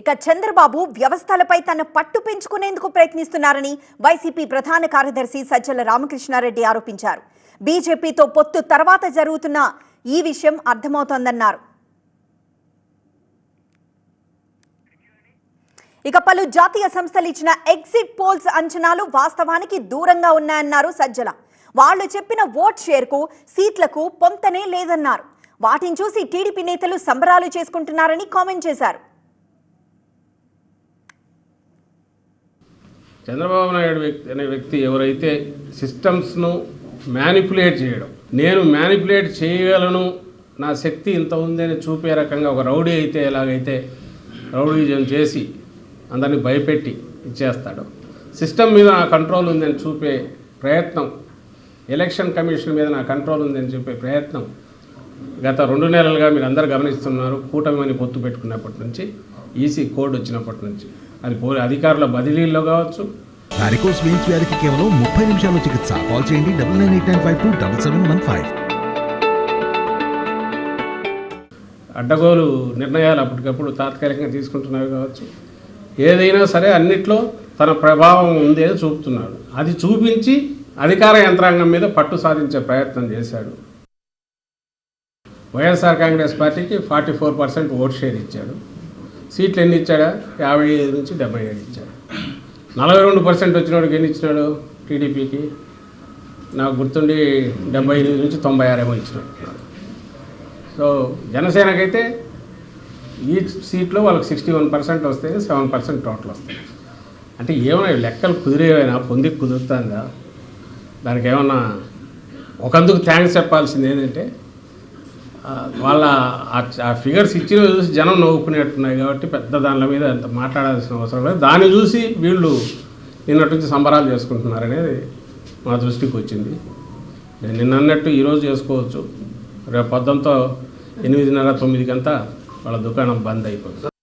ఇక చంద్రబాబు వ్యవస్థలపై తన పట్టు పెంచుకునేందుకు ప్రయత్నిస్తున్నారని వైసీపీ ప్రధాన కార్యదర్శి సజ్జల రామకృష్ణారెడ్డి ఆరోపించారు. బీజేపీతో పొత్తు తర్వాత జరుగుతున్న ఈ విషయం అర్థమవుతోందన్నారు. ఇక పలు జాతీయ సంస్థలు ఇచ్చిన ఎగ్జిట్ పోల్స్ అంచనాలు వాస్తవానికి దూరంగా ఉన్నాయన్నారు సజ్జల. వాళ్ళు చెప్పిన ఓట్ షేర్కు సీట్లకు పొంతనే లేదన్నారు. వాటిని చూసి టీడీపీ నేతలు సంబరాలు చేసుకుంటున్నారని కామెంట్ చేశారు. చంద్రబాబు నాయుడు వ్యక్తి అనే వ్యక్తి ఎవరైతే సిస్టమ్స్ను మ్యానిపులేట్ చేయడం నేను మ్యానిపులేట్ చేయగలను నా శక్తి ఇంత ఉందని చూపే రకంగా ఒక రౌడీ అయితే ఎలాగైతే రౌడీజం చేసి అందరిని భయపెట్టి ఇచ్చేస్తాడు. సిస్టమ్ మీద నా కంట్రోల్ ఉందని చూపే ప్రయత్నం ఎలక్షన్ కమిషన్ మీద నా కంట్రోల్ ఉందని చూపే ప్రయత్నం గత రెండు నెలలుగా మీరు అందరు గమనిస్తున్నారు. కూటమి అని పొత్తు పెట్టుకున్నప్పటి నుంచి ఈసీ కోడ్ వచ్చినప్పటి నుంచి. అది పో అధికారుల బదిలీల్లో కావచ్చు. వారికోస్ వెయిన్స్ వ్యాధికి కేవలం ముప్పై నిమిషాల్లో చికిత్స. కాల్ చేయండి double nine eight nine five two double seven one five. అడ్డగోలు నిర్ణయాలు అప్పటికప్పుడు తాత్కాలికంగా తీసుకుంటున్నవి కావచ్చు. ఏదైనా సరే అన్నిట్లో తన ప్రభావం ఉంది అని చూపుతున్నాడు. అది చూపించి అధికార యంత్రాంగం మీద పట్టు సాధించే ప్రయత్నం చేశాడు. వైఎస్ఆర్ కాంగ్రెస్ పార్టీకి forty four percent vote share ఇచ్చాడు. సీట్లు ఎన్ని ఇచ్చాడా? యాభై ఐదు నుంచి డెబ్బై ఏడు ఇచ్చాడు. నలభై రెండు పర్సెంట్ వచ్చినోడికి ఎన్ని ఇచ్చినాడు టీడీపీకి? నాకు గుర్తుండి డెబ్బై ఎనిమిది నుంచి తొంభై ఆరేమో ఇచ్చినాడు. సో జనసేనకైతే ఈ సీట్లో వాళ్ళకి సిక్స్టీ వన్ పర్సెంట్ వస్తే సెవెన్ పర్సెంట్ టోటల్ వస్తాయి. అంటే ఏమైనా లెక్కలు కుదిరేవైనా పొంది కుదురుతుందా? దానికి ఏమన్నా ఒకందుకు థ్యాంక్స్ చెప్పాల్సింది ఏంటంటే వాళ్ళ ఆ- ఫిగర్స్ ఇచ్చిన చూసి జనం నవ్వుకునేట్టున్నాయి కాబట్టి పెద్ద దానిల మీద అంత మాట్లాడాల్సిన అవసరం లేదు. దాన్ని చూసి వీళ్ళు నిన్నటి నుంచి సంబరాలు చేసుకుంటున్నారనేది మా దృష్టికి వచ్చింది. నేను నిన్న అన్నట్టు ఈరోజు చేసుకోవచ్చు. రేపు పొద్దుంతో ఎనిమిదిన్నర తొమ్మిదికంతా వాళ్ళ దుకాణం బంద్ అయిపోతుంది.